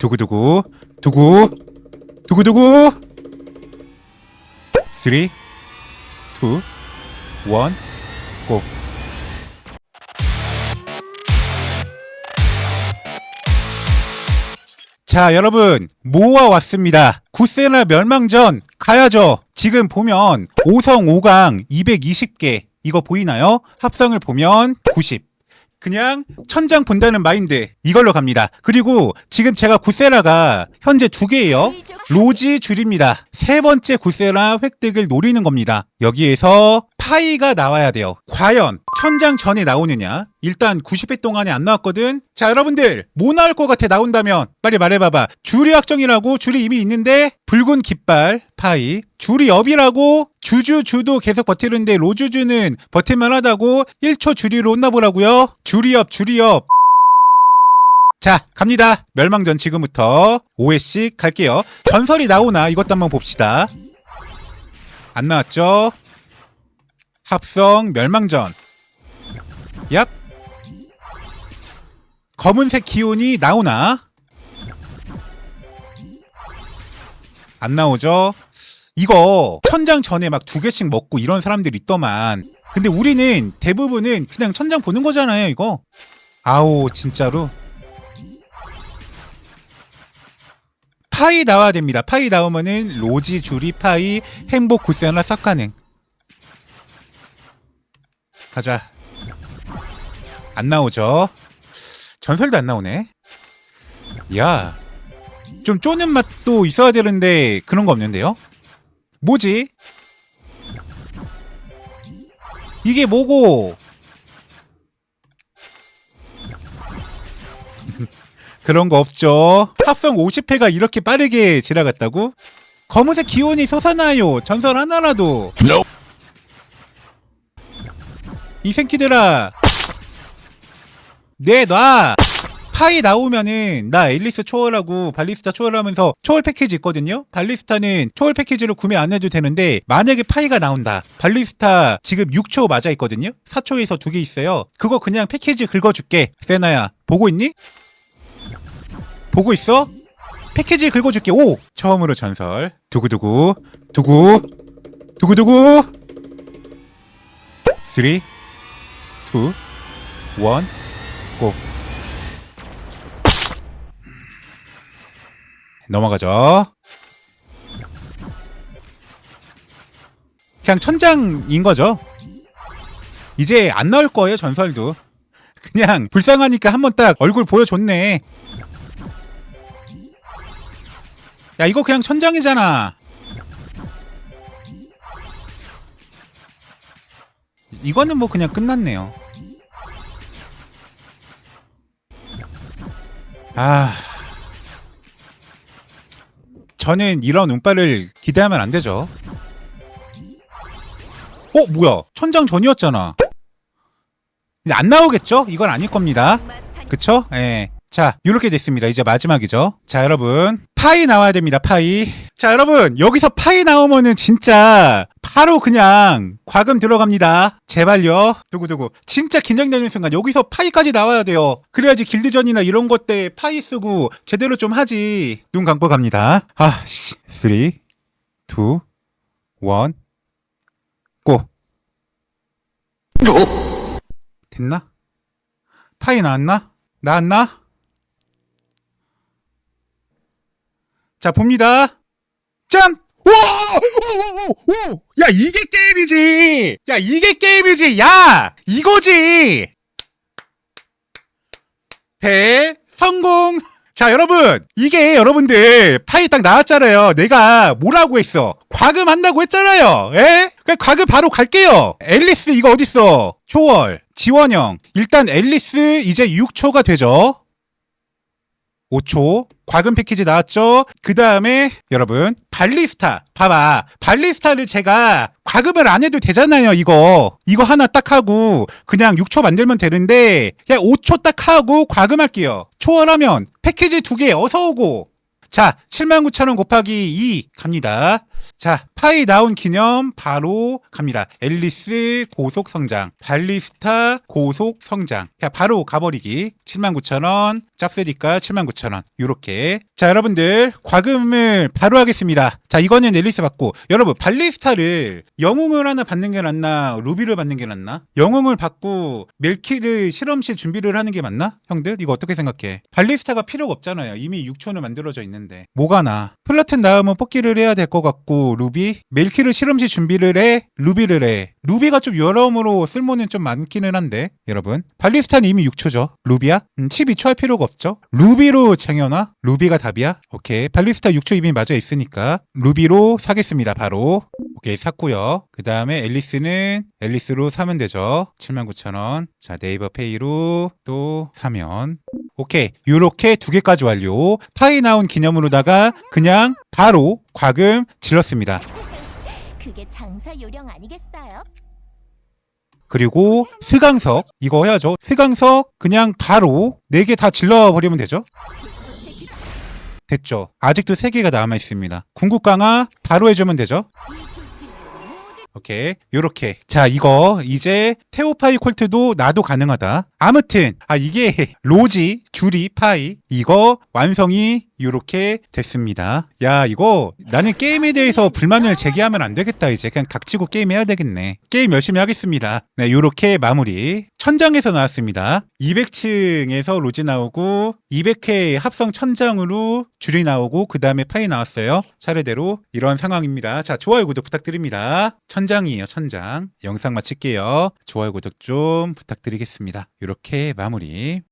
두구두구 두구 두구두구 3 2 1 고. 자, 여러분, 모아왔습니다. 구세나 멸망전 가야죠. 지금 보면 5성 5강 220개 이거 보이나요? 합성을 보면 90. 그냥 천장 본다는 마인드 이걸로 갑니다. 그리고 지금 제가 구세라가 현재 두 개예요. 로지 줄입니다. 세 번째 구세라 획득을 노리는 겁니다. 여기에서 파이가 나와야 돼요. 과연 천장 전에 나오느냐? 일단 90회 동안에 안 나왔거든. 자, 여러분들 뭐 나올 것 같아 나온다면 빨리 말해봐봐. 줄이 확정이라고 줄이 이미 있는데 붉은 깃발 파이. 줄이 업이라고 주주 주도 계속 버티는데 로주주는 버틸만 하다고 1초 줄이로 혼나보라고요. 줄이 업 줄이 업. 자, 갑니다. 멸망전 지금부터 5회씩 갈게요. 전설이 나오나 이것도 한번 봅시다. 안 나왔죠? 합성 멸망전. 얍. 검은색 기운이 나오나? 안 나오죠? 이거 천장 전에 막 두 개씩 먹고 이런 사람들 있더만. 근데 우리는 대부분은 그냥 천장 보는 거잖아요, 이거. 아우, 진짜로. 파이 나와야 됩니다. 파이 나오면은 로지, 주리, 파이, 행복, 구세나 싹 가능. 가자. 안 나오죠? 전설도 안 나오네. 야. 좀 쪼는 맛도 있어야 되는데 그런 거 없는데요? 뭐지? 이게 뭐고? 그런 거 없죠. 합성 50회가 이렇게 빠르게 지나갔다고? 검은색 기온이 솟아나요. 전설 하나라도. 이 새끼들아. 내놔. 파이 나오면은 나 앨리스 초월하고 발리스타 초월하면서 초월 패키지 있거든요. 발리스타는 초월 패키지로 구매 안 해도 되는데 만약에 파이가 나온다. 발리스타 지금 6초 맞아 있거든요. 4초에서 두 개 있어요. 그거 그냥 패키지 긁어줄게. 세나야 보고 있니? 보고 있어? 패키지 긁어줄게. 오 처음으로 전설. 두구두구 두구 두구두구 3 2 1 고. 넘어가죠. 그냥 천장인 거죠. 이제 안 나올 거예요, 전설도. 그냥 불쌍하니까 한번 딱 얼굴 보여줬네. 야, 이거 그냥 천장이잖아. 이거는 뭐 그냥 끝났네요. 아. 저는 이런 운빨을 기대하면 안 되죠. 어, 뭐야? 천장 전이었잖아. 안 나오겠죠? 이건 아닐 겁니다. 그쵸? 예. 자, 이렇게 됐습니다. 이제 마지막이죠. 자, 여러분. 파이 나와야 됩니다, 파이. 자, 여러분. 여기서 파이 나오면은 진짜 바로 그냥 과금 들어갑니다. 제발요. 두구두구. 진짜 긴장되는 순간 여기서 파이까지 나와야 돼요. 그래야지 길드전이나 이런 것 때 파이 쓰고 제대로 좀 하지. 눈 감고 갑니다. 아, 씨. 3, 2, 1, 고. 됐나? 파이 나왔나? 나왔나? 자, 봅니다. 짠! 와! 오, 오, 오, 오! 야, 이게 게임이지! 야, 이게 게임이지! 야! 이거지! 대, 성공! 자, 여러분! 이게 여러분들, 파이 딱 나왔잖아요. 내가 뭐라고 했어? 과금 한다고 했잖아요. 예? 그냥 과금 바로 갈게요. 앨리스 이거 어딨어? 초월, 지원형. 일단 앨리스 이제 6초가 되죠. 5초 과금 패키지 나왔죠? 그 다음에 여러분 발리스타. 봐봐. 발리스타를 제가 과금을 안 해도 되잖아요 이거. 이거 하나 딱 하고 그냥 6초 만들면 되는데 그냥 5초 딱 하고 과금할게요. 초월하면 패키지 두 개 어서 오고. 자 79,000원 곱하기 2 갑니다 자, 파이 나온 기념 바로 갑니다. 앨리스 고속 성장, 발리스타 고속 성장. 그냥 바로 가버리기. 79,000원, 짭세니까 79,000원. 요렇게. 자, 여러분들 과금을 바로 하겠습니다. 자, 이거는 앨리스 받고 여러분 발리스타를 영웅을 하나 받는 게 낫나? 루비를 받는 게 낫나? 영웅을 받고 멜키를 실험실 준비를 하는 게 맞나? 형들 이거 어떻게 생각해? 발리스타가 필요가 없잖아요. 이미 6촌은 만들어져 있는데 뭐가 나? 플라튼 나오면 뽑기를 해야 될 것 같고 루비 멜키를 실험실 준비를 해 루비를 해. 루비가 좀 여러모로 쓸모는 좀 많기는 한데 여러분. 발리스타는 이미 6초죠. 루비야? 음, 12초 할 필요가 없죠. 루비로 정현아? 루비가 답이야? 오케이. 발리스타 6초 이미 맞아 있으니까 루비로 사겠습니다 바로. 오케이 샀고요. 그 다음에 앨리스는 앨리스로 사면 되죠. 79,000원. 자 네이버 페이로 또 사면 오케이. 요렇게 두 개까지 완료. 파이 나온 기념으로다가 그냥 바로 과금 질렀습니다. 그게 장사 요령 아니겠어요? 그리고 스강석. 이거 해야죠. 스강석 그냥 바로 네 개 다 질러버리면 되죠? 됐죠. 아직도 세 개가 남아 있습니다. 궁극 강화 바로 해주면 되죠? 오케이. 요렇게. 자 이거 이제 테오파이 콜트도 나도 가능하다 아무튼 아 이게 로지 주리 파이 이거 완성이 요렇게 됐습니다. 야 이거 나는 게임에 대해서 불만을 제기하면 안 되겠다 이제. 그냥 닥치고 게임 해야 되겠네. 게임 열심히 하겠습니다. 네 요렇게 마무리. 천장에서 나왔습니다. 200층에서 로지 나오고 200회 합성 천장으로 줄이 나오고 그 다음에 파이 나왔어요. 차례대로 이런 상황입니다. 자 좋아요 구독 부탁드립니다. 천장이에요 천장. 영상 마칠게요. 좋아요 구독 좀 부탁드리겠습니다 이렇게 마무리